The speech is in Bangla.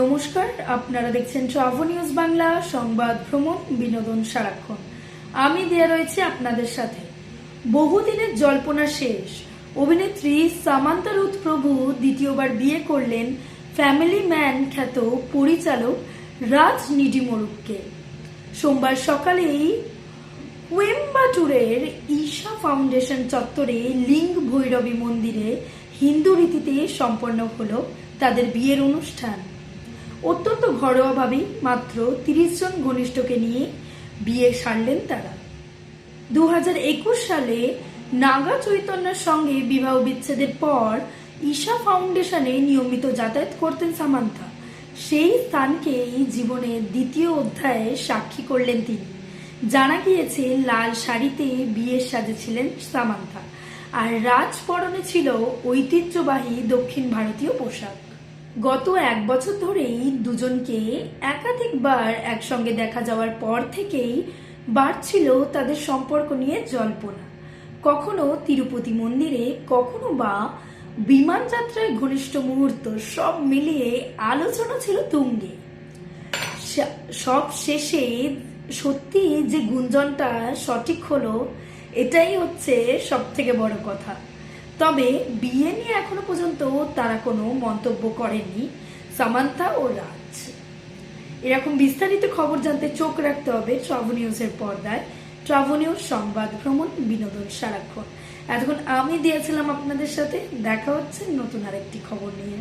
নমস্কার, আপনারা দেখছেন ট্রাভো নিউজ বাংলা, সংবাদ ভ্রমণ, বিনোদন সারাক্ষণ। আমি দেয়া রয়েছে আপনাদের সাথে। বহুদিনের জল্পনা শেষ। অভিনেত্রী সামান্তা রুথ প্রভু দ্বিতীয়বার বিয়ে করলেন ফ্যামিলি ম্যান খ্যাত পরিচালক রাজ নিডিমরুককে সোমবার সকালেই কোয়েম্বাটুরের ঈশা ফাউন্ডেশন চত্বরে লিঙ্গ ভৈরবী মন্দিরে হিন্দু রীতিতে সম্পন্ন হল তাদের বিয়ের অনুষ্ঠান। অত্যন্ত ঘরোয়াভাবেই মাত্র তিরিশ জন ঘনিষ্ঠকে নিয়ে বিয়ে সারলেন তারা। দু হাজার একুশ সালে নাগা চৈতন্যের সঙ্গে বিবাহ বিচ্ছেদের পর ঈশা ফাউন্ডেশনে নিয়মিত যাতায়াত করতেন সামান্থা। সেই স্থানকেই জীবনের দ্বিতীয় অধ্যায়ে সাক্ষী করলেন তিনি। জানা গিয়েছে, লাল শাড়িতে বিয়ের সাজেছিলেন সামান্থা। আর রাজ পরনে ছিল ঐতিহ্যবাহী দক্ষিণ ভারতীয় পোশাক। গত এক বছর ধরেই দুজনকে একাধিকবার একসঙ্গে দেখা যাওয়ার পর থেকেই বাড়ছিল তাদের সম্পর্ক নিয়ে জল্পনা। কখনো তিরুপতি মন্দিরে, কখনো বা বিমান যাত্রায় ঘনিষ্ঠ মুহূর্ত সব মিলিয়ে আলোচনা ছিল তুঙ্গে। সব শেষে সত্যি যে গুঞ্জনটা সঠিক হলো, এটাই হচ্ছে সব থেকে বড় কথা। তবে বিয়ে নিয়ে এখনও পর্যন্ত তারা কোনো মন্তব্য করেনি। সামান্থা ও রাজ। এরকম বিস্তারিত খবর জানতে চোখ রাখতে হবে ট্রাভো নিউজের পর্দায়। ট্রাভো নিউজ সংবাদ, ভ্রমণ, বিনোদন, সারাক্ষণ। এতক্ষণ আমি দিয়েছিলাম আপনাদের সাথে। দেখা হচ্ছে নতুন আরেকটি খবর নিয়ে।